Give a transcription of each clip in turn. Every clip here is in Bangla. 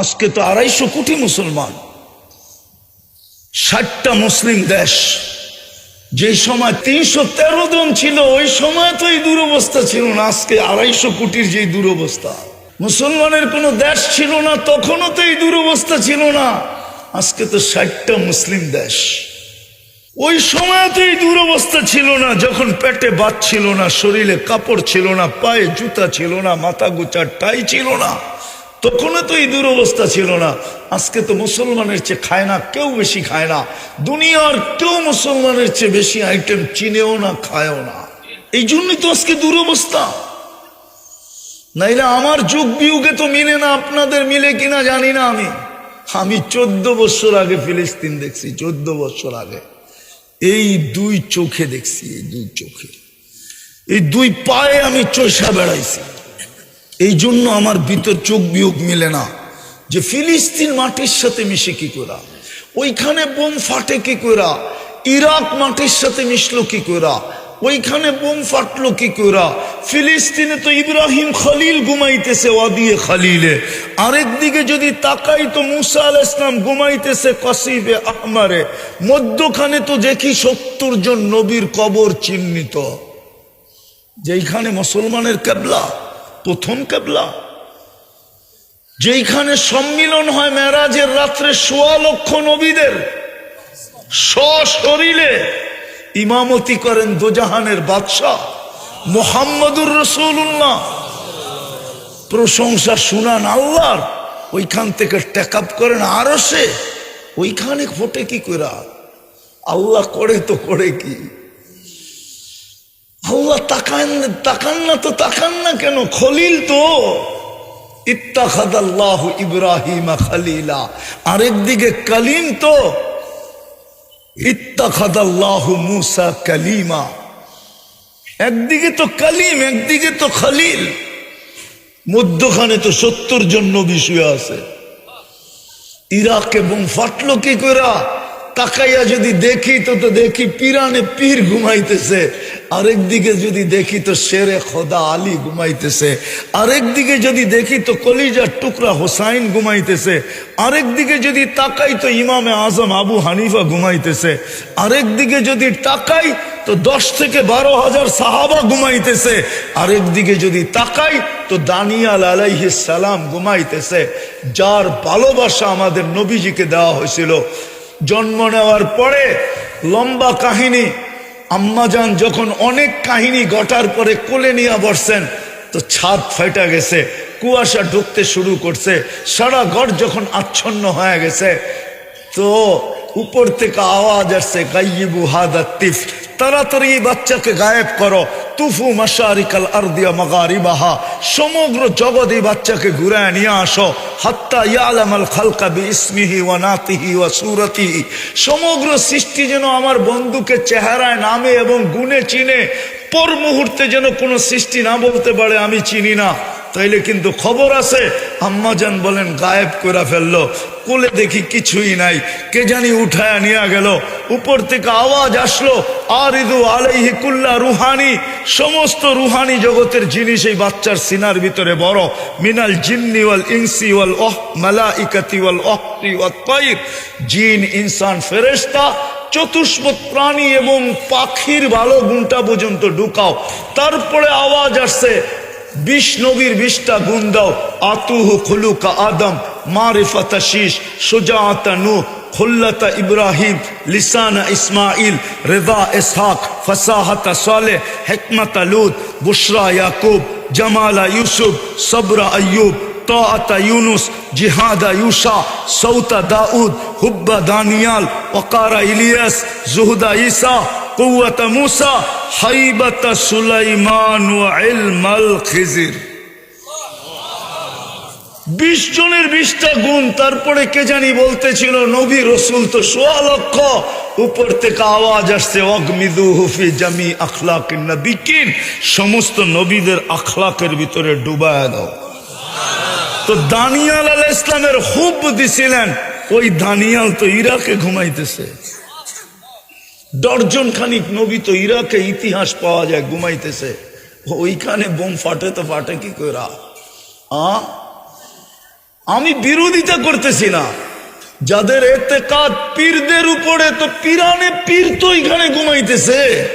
আজকে তো আড়াইশো কোটি মুসলমান, ষাটটা মুসলিম দেশ। যে সময় তিনশো তেরো জন ছিল, ওই সময় তো এই দুরবস্থা ছিল না, আজকে আড়াইশো কোটির যে দুরবস্থা। মুসলমানের কোনো দেশ ছিল না, তখনও তো এই দুরবস্থা ছিল না, আজকে তো ষাটটা মুসলিম দেশ। ওই সময় তো এই দুরবস্থা ছিল না, যখন পেটে বাত ছিল না, শরীরে কাপড় ছিল না, পায়ে জুতা ছিল না, মাথা গুচার টাই ছিল না। তখনও তো এই দুরবস্থা ছিল না। আজকে তো মুসলমানের চেয়ে খায় না, কেউ বেশি খায় না। দুনিয়ার কেউ মুসলমানের চেয়ে বেশি আইটেম চিনেও না, খায়ও না। এই জন্যই তো আজকে দুরবস্থা। নাইলে আমার যুগ বিয়োগে তো মিলে না, আপনাদের মিলে কিনা জানি না আমি। আমি চোদ্দ বছর আগে ফিলিস্তিন দেখছি, চোদ্দ বছর আগে। এই দুই চোখে দেখছি, এই দুই চোখে। এই দুই পায়ে আমি চৈসা বেড়াইছি। এই জন্য আমার ভিতর চোখ বিয়োগ মিলে না যে ফিলিস্তিন মাটির সাথে মিশে কি করা ওইখানে বোম ফাটে কি করা ইরাক মাটির সাথে মিশলো কি করা ওইখানে বোম ফাটলো কি করা ফিলিস্তিনে তো ইব্রাহিম খালিল ঘুমাইতেছে ওয়াদিয়ে খালিলে। আরেক দিকে যদি তাকাই তো মুসা আল ইসলাম ঘুমাইতেছে কসিবে আহমারে। মধ্যখানে তো দেখি সত্তর জন নবীর কবর চিহ্নিত। যেইখানে মুসলমানের কেবলা। প্রথম কেবলা। যেইখানে সম্মিলন হয় মেরাজের রাত্রে সোয়া লক্ষ নবীদের। সশরীরে ইমামতি করেন দোজাহানের বাদশাহ মোহাম্মদুর রসুল্লাহ প্রশংসা শুনান আল্লাহর, ওইখান থেকে টেক আপ করেন আরও সে ওইখানে ফোটে কি করা আল্লাহ করে তো করে কি? আল্লাহ তাকান তাকান না তো, তাকান না কেন? খলিল তো। ইত্তাখাদাল্লাহু ইব্রাহিমা খালিলা। আরেকদিকে কালিম তো। ইত্তাখাদাল্লাহু মুসা কালিমা। একদিকে তো কালিম, একদিকে তো খালিল। মধ্যখানে তো সত্তর জন নবী শুয়ে আছে। ইরাক এবং ফাটলো কি করা তাকাইয়া যদি দেখি, তো তো দেখি পিরানে পীর ঘুমাইতেছে। আরেক দিকে যদি দেখি, তো শেরে খোদা আলী ঘুমাইতেছে। আরেক দিকে যদি দেখি, তো কলিজার টুকরা হোসাইন ঘুমাইতেছে। আরেক দিকে যদি তাকাই, তো ইমামে আজম আবু হানিফা ঘুমাইতেছে। আরেক দিকে যদি তাকাই, তো দশ থেকে বারো হাজার সাহাবা ঘুমাইতেছে। আরেক দিকে যদি তাকাই, তো দানিয়াল আলাইহিস সালাম ঘুমাইতেছে। যার ভালোবাসা আমাদের নবীজিকে দেওয়া হয়েছিল। জন্ম নেওয়ার পরে লম্বা কাহিনী, আম্মাজান যখন অনেক কাহিনী ঘটার পরে কোলে নিয়ে বসছেন, তো ছাদ ফাইটা গেছে, কুয়াশা ঢুকতে শুরু করছে, সারা ঘর যখন আচ্ছন্ন হয়ে গেছে, তো উপর থেকে আওয়াজ আসছে গাইবু হাদাতিফ তাড়াতাড়ি এই বাচ্চাকে গায়েব করো। তুফু মাসারিকাল আরদিয়া মাগারিবাহা। সমগ্র জগৎ এই বাচ্চাকে ঘুরায় নিয়ে আসো। হাত্তা ইয়ালামাল খালকা বি ইসমিহি ওয়া নাতিহি ওয়া সুরতিহি। সমগ্র সৃষ্টি যেন আমার বন্ধুকে চেহারায় নামে এবং গুণে চিনে। পর মুহূর্তে যেন কোনো সৃষ্টি না বলতে পারে, আমি চিনি না। তাইলে কিন্তু খবর আছে। আম্মাজান বলেন, গায়েব করে ফেলল। কোলে দেখি কিছুই নাই। কে জানি উঠায় নিয়ে গেল। উপর থেকে আওয়াজ আসলো আর ইদু আলাইহি কুল্লা রুহানি। সমস্ত রুহানি জগতের জিনিস এই বাচ্চার সিনার ভিতরে বড়। মিনাল জিন্নি ওয়াল ইনসি ওয়াল অহ, মালাইকাতি ওয়াল অহরি ওয়াত জিন, ইনসান, ফেরেশতা চতুষ্পদ প্রাণী এবং পাখির ভালো গুণটা পর্যন্ত ঢুকাও। তারপরে আওয়াজ আসছে বিশ নবীর বিশটা গুণ দাও আতুহু খুলুকা আদম মারিফাতা শীষ সুজাতা নু খুল্লতা ইব্রাহিম লিসানা ইসমাইল রেদা ইসহাক ফসাহতা সালে হেকমতা লুত বুশরা ইয়াকুব জামালা ইউসুফ সবরা আয়ুব طاعة يونس جهاد يوشع صوت داود حب دانيال وقار إلياس زهد عيسى কুয়াতা মুসা, হাইবাতা সুলাইমান ইলমাল খিজির। বিশ জনের বিশটা গুণ, তারপরে কে জানি বলতেছিল, নবী রসুল তো সোয়া লক্ষ, উপর থেকে আওয়াজ আসছে অগ্মিদু হুফি জামি আখলাক বিকিন সমস্ত নবীদের আখলাকের ভিতরে ডুবায় দাও। তো দানিয়াল আল ইসলামের হুব দিছিলেন, ওই দানিয়াল তো ইরাকে ঘুমাইতেছে। দর্জন খানিক নবী তো ইরাকে ইতিহাস পাওয়া যায় ঘুমাইতেছে। ওইখানে বোম ফাটে তো ফাটে কি করা আ? আমি বিরোধিতা করতেছি না। যাদের এতে কাজ পীরদের উপরে তো পিরানে পীর তো এখানে ঘুমাইতেছে।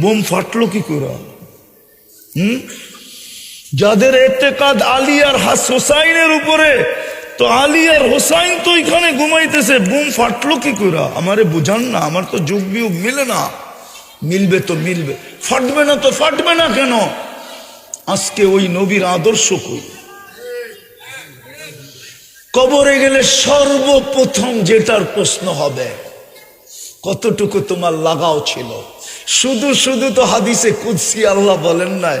বোম ফাটলো কি করে হুম? যাদের এতেকাদ আলী আর হাস হোসাইনের উপরে তো আলী আর হোসাইন তো এখানে ঘুমাইতেছে, বুম ফাটলো কি করে আমারে বুঝান না, আমার তো যুগ বিয়োগ মিলে না। মিলবে তো মিলবে। ফাটবে না তো ফাটবে না কেন? আজকে ওই নবীর আদর্শ কই? কবরে গেলে সর্বপ্রথম যেটার প্রশ্ন হবে, কতটুকু তোমার লাগাও ছিল? শুধু শুধু তো হাদিসে কুদসি আল্লাহ বলেন নাই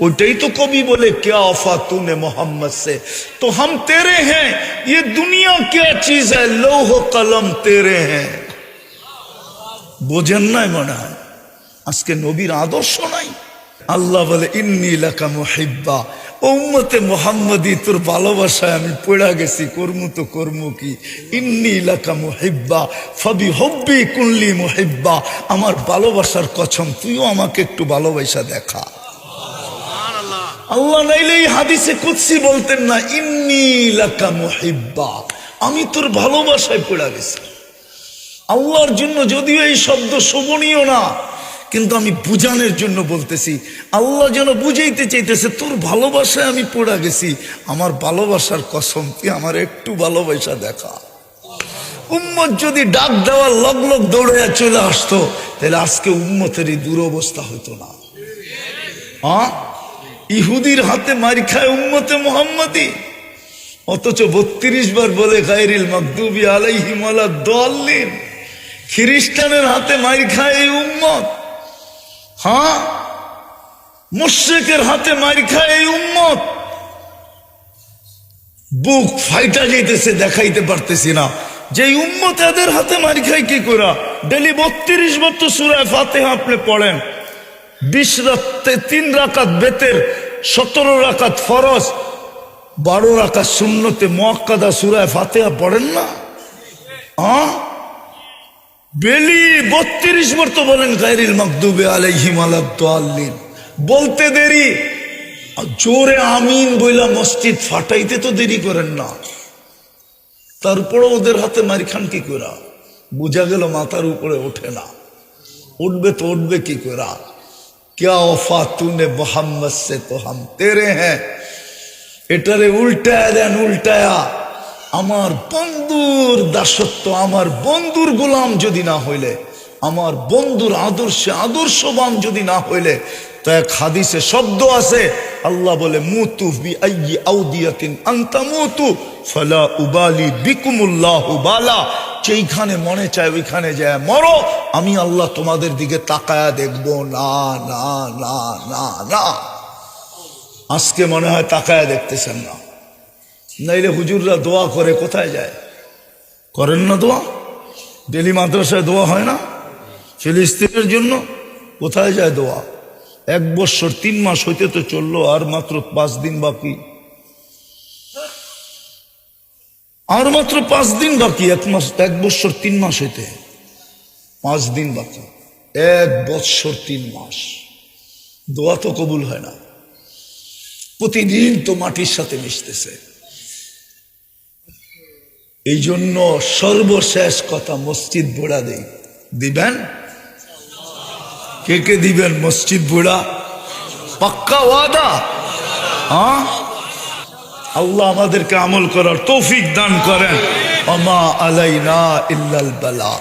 उल्टे तो कभी बोले क्या वफा तूने मोहम्मद से तो हम तेरे हैं ये दुनिया क्या चीज है लौह कलम तेरे हैं বোঝেন নাই মনে হয় আজকে নবীর আদর্শ নাই আল্লাহ বলে ইন্নি লাকা মুহিব্বা উম্মতে মোহাম্মদী তোর ভালোবাসায় আমি পড়া গেছি কর্ম তো কর্ম কি ইন্নি লাকা মুহিব্বা ফবি হব্বি কুল্লি মুহিব্বা আমার ভালোবাসার কছম তুইও আমাকে একটু ভালোবাসা দেখা আল্লাহ নাইলে এই হাদিসে কুৎসি বলতেন না, ইন্নি লাকা মুহিব্বা। আমি তোর ভালোবাসায় পড়া গেছি। আল্লাহর জন্য যদিও এই শব্দ শোভনীয় না, কিন্তু আমি বুঝানোর জন্য বলতেছি, আল্লাহ যেন বুঝাইতে চাইতেছে, তোর ভালোবাসায় আমি পড়া গেছি, আমার ভালোবাসার কসম, তুই আমার একটু ভালোবাসা দেখা। উম্মত যদি ডাক দেওয়ার লগ লগ দৌড়ে চলে আসতো, তাহলে আজকে উম্মতের এই দুরবস্থা হতো না। হ্যাঁ ইহুদির হাতে মারি খায় উম্মতে মোহাম্মদী। অথচ বত্রিশ বার বলে গাইরিল মকদুবি আলাই আলা দলিন খ্রিস্টানের হাতে মারি খায় এই উম্মত। হ্যাঁ? মুশ্রেকের হাতে মারি খায় এই উম্মত। বুক ফাইটা যেতেছে দেখাইতে পারতেছি না। যে উম্মত এদের হাতে মারি খায় কি করা ডেলি বত্রিশ বছর সুরায় ফাতে আপনি পড়েন। বিশ রাতে তিন রাকাত বেতের সতেরো রাকাত ফরজ, বারো রাকাত শূন্যতে মোয়াক্কাদা সুরায় ফাতেহা পড়েন না? হ্যাঁ বেলি বত্রিশ বার তো বলেন গাইরিল মকদুবে আলাইহিম আলাদ্দাল্লিন বলতে দেরি। জোরে আমিন বইলা মসজিদ ফাটাইতে তো দেরি করেন না। তারপরে ওদের হাতে মারি খান কি করা বোঝা গেল মাথার উপরে ওঠে না। উঠবে তো উঠবে কি করা কিয়া ও ফাতুনে মোহাম্মদ সে তো হাম তেরে হ্যাঁ এটারে উল্টায় দেন উল্টায়া আমার বন্ধুর দাসত্ব আমার বন্ধুর গোলাম যদি না হইলে আমার বন্ধুর আদর্শে আদর্শবান যদি না হইলে তো এক হাদিসে শব্দ আছে, আল্লাহ বলে, মুতু বি আইয়ি আউদিয়াতিন আনতা মুতু, ফালা উবালি বিকুমুল্লাহ বালা। যেইখানে মনে চায় ওইখানে যায়, মরো, আমি আল্লাহ তোমাদের দিকে তাকায়া দেখব। না না না না না। আজকে মনে হয় তাকায়া দেখতেছেন না। নাইলে হুজুররা দোয়া করে কোথায় যায়? করেন না দোয়া? ডেলি মাদ্রাসায় দোয়া হয় না? ফিলিস্তিনের জন্য কোথায় যায় দোয়া? এক বছর তিন মাস হইতে তো চলল, আর মাত্র পাঁচ দিন বাকি। আর মাত্র পাঁচ দিন বাকি, এক মাস, এক বছর তিন মাস হইতে। পাঁচ দিন বাকি। এক বৎসর তিন মাস। দোয়া তো কবুল হয় না। প্রতিদিন তো মাটির সাথে মিশতেছে। এই জন্য সর্বশেষ কথা মসজিদ বুড়া দেই। দিবেন? কে কে দিবেন মসজিদ বুড়া পাক্কা ওয়াদা হ্যাঁ আল্লাহ আমাদেরকে আমল করার তৌফিক দান করেন আমা আলাইনা ইল্লাল বালা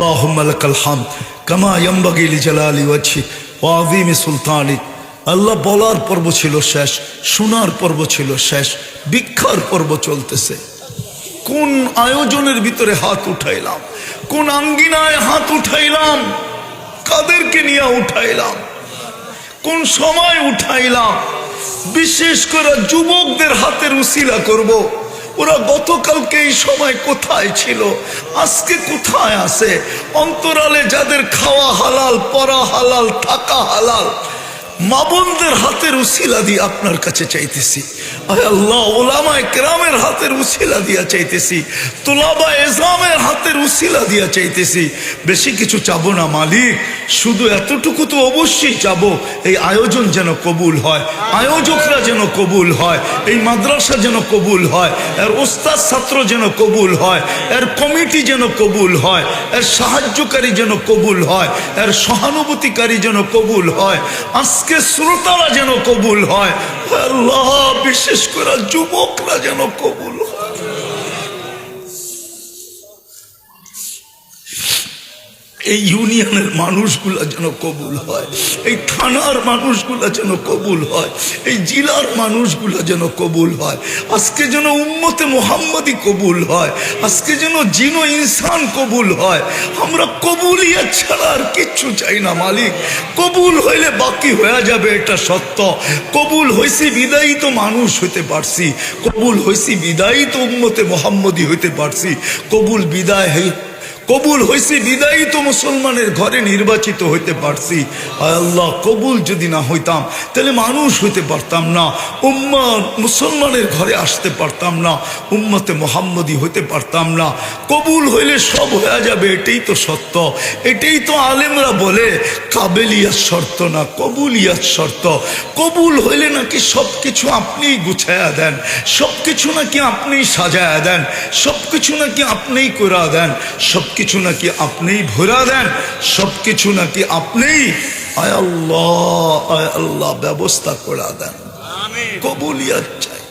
اللهم لك الحمد كما ينبغي لجلال وجهك وعظيم سلطانك আল্লাহ বলার পর্ব ছিল শেষ শোনার পর্ব ছিল শেষ ভিক্ষার পর্ব চলতেছে কোন আয়োজনের ভিতরে হাত উঠাইলাম কোন আঙ্গিনায় হাত উঠাইলাম কাদেরকে নিয়ে উঠাইলাম। কোন সময় উঠাইলাম? বিশেষ করে যুবকদের হাতের উসিলা করব। ওরা গতকালকে এই সময় কোথায় ছিল? আজকে কোথায় আছে? অন্তরালে যাদের খাওয়া হালাল পরা হালাল, থাকা হালাল, মা বোনদের হাতের উসিলা দিয়ে আপনার কাছে চাইতেছি। আল্লাহ, ওলামায় কেরামের হাতের উসিলা দিয়া চাইতেছি। তোলাবা এজামের উসিলা দিয়া চাইতেছি, বেশি কিছু চাবো না মালিক, শুধু এতটুকু তো অবশ্যই চাবো, এই আয়োজন যেন কবুল হয়, আয়োজকরা যেন কবুল হয়, এই মাদ্রাসা যেন কবুল হয়, এর ওস্তাদ ছাত্র যেন কবুল হয়, এর কমিটি যেন কবুল হয়, এর সাহায্যকারী যেন কবুল হয়, এর সহানুভূতিকারী যেন কবুল হয়, আজকে শ্রোতারা যেন কবুল হয় বিশেষ করে যুবকরা যেন কবুল এই ইউনিয়নের মানুষগুলা যেন কবুল হয়, এই থানার মানুষগুলা যেন কবুল হয়, এই জেলার মানুষগুলো যেন কবুল হয়। আজকে যেন উম্মতে মোহাম্মদি কবুল হয়, আজকে যেন জিনো ইনসান কবুল হয়। আমরা কবুলিয়া ছাড়া আর কিচ্ছু চাই না, মালিক। কবুল হইলে বাকি হয়ে যাবে, এটা সত্য। কবুল হয়েছি বিদায়ী তো মানুষ হইতে পারছি। কবুল হয়েছি বিদায়ী তো উম্মতে মোহাম্মদি হইতে পারছি। কবুল বিদায় হই কবুল হয়েছে বিদায়ী তো মুসলমানের ঘরে নির্বাচিত হইতে পারছি। আল্লাহ, কবুল যদি না হইতাম, তাহলে মানুষ হইতে পারতাম না। উম্মা মুসলমানের ঘরে আসতে পারতাম না, উম্মতে মোহাম্মদী হইতে পারতাম না। কবুল হইলে সব হয়ে যাবে, এটাই তো সত্য। এটাই তো আলেমরা বলে কাবেলিয়াত শর্ত না কবুলিয়াত শর্ত। কবুল হইলে নাকি সব কিছু আপনিই গুছায়া দেন সব কিছু নাকি আপনিই সাজায়া দেন সব কিছু নাকি আপনিই করা দেন সব কিছু নাকি আপনিই ভরা দেন সব কিছু নাকি আপনিই আয় আল্লাহ আয় আল্লাহ ব্যবস্থা করা দেন। কবুলিয়াত চাই।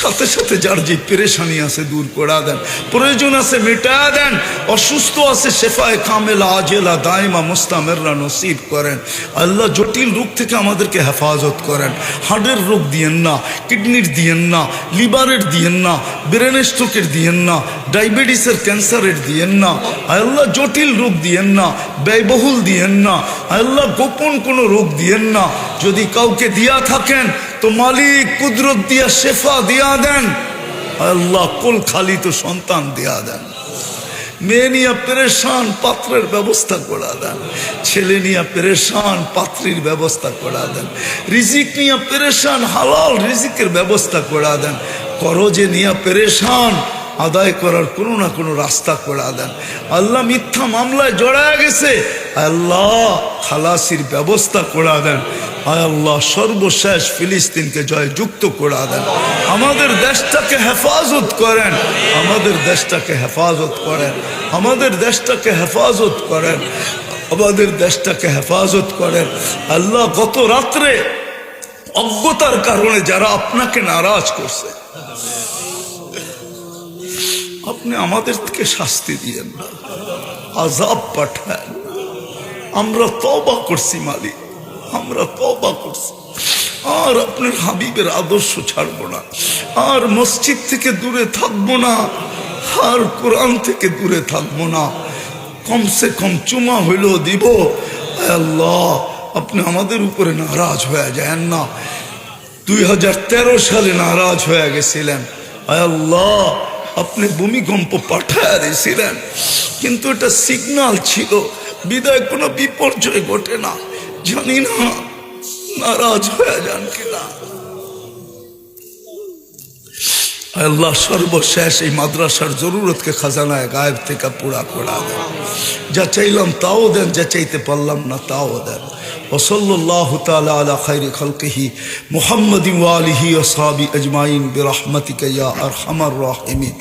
সাথে সাথে যার যে পেরেশানি আছে দূর করা দেন। প্রয়োজন আছে মেটা দেন। অসুস্থ আছে শেফায় কামেলা, আজেলা, দায়মা, মুস্তামেররা নসিব করেন। আল্লাহ জটিল রোগ থেকে আমাদেরকে হেফাজত করেন। হার্টের রোগ দিয়েন না, কিডনির দিয়েন না, লিভারের দিয়েন না ব্রেন স্ট্রোকের দিয়েন না, ডায়াবেটিসের ক্যান্সারের দিয়েন না, আল্লাহ জটিল রোগ দিয়েন না, ব্যয়বহুল দিয়েন না, আল্লাহ গোপন কোনো রোগ দিয়েন না। যদি কাউকে দিয়া থাকেন তো মালিক কুদরত দিয়া শেফা দিয়া দেন, আল্লাহ কুল খালি তো সন্তান দিয়া দেন। মেয়ে নিয়ে পেরেশান পাত্রের ব্যবস্থা করা দেন, ছেলে নিয়ে পেরেশান পাত্রীর ব্যবস্থা করা দেন, রিজিক নিয়ে পেরেশান হালাল রিজিকের ব্যবস্থা করা দেন করজে নিয়ে পেরেশান আদায় করার কোনো না কোনো রাস্তা করা দেন। আল্লাহ মিথ্যা মামলায় জড়ায় গেছে আল্লাহ, খালাসির ব্যবস্থা করা দেন। আল্লাহ, সর্বশেষ ফিলিস্তিনকে জয় যুক্ত করা দেন। আমাদের দেশটাকে হেফাজত করেন। আমাদের দেশটাকে হেফাজত করেন। আমাদের দেশটাকে হেফাজত করেন। আমাদের দেশটাকে হেফাজত করেন। আল্লাহ, গত রাত্রে অজ্ঞতার কারণে যারা আপনাকে নারাজ করছে, আপনি আমাদের থেকে শাস্তি দিয়েন না আজাব পাঠান। আমরা তবা করছি, মালিক। আমরা তবা করছি। আর আপনার হাবিবের আদর্শ ছাড়বো না। আর মসজিদ থেকে দূরে থাকব না। আর কোরআন থেকে দূরে থাকব না। কমসে কম চুমা হইলেও দিব। আল্লাহ, আপনি আমাদের উপরে নারাজ হয়ে যায় না। দুই হাজার তেরো সালে নারাজ হয়ে গেছিলেন। আল্লাহ, আপনি ভূমিকম্প পাঠায় দিয়েছিলেন। কিন্তু এটা সিগনাল ছিল। বিদায় কোনো বিপর্যয় ঘটে না। জানি না, নারাজ হয়ে যান কিনা। আল্লাহ সর্বশেষ এই মাদ্রাসার জরুরতকে খাজানায় গায়েব থেকে পুরা করা দেন। যা চাইলাম তাও দেন, যা চাইতে পারলাম না তাও দেন। ওসল্লাহ তালা আলা খাইরি খলকহি মোহাম্মদ ওয়ালিহি ওসাবি আজমাইন বিরহমতিকা ইয়া আর হামার রাহিমিন।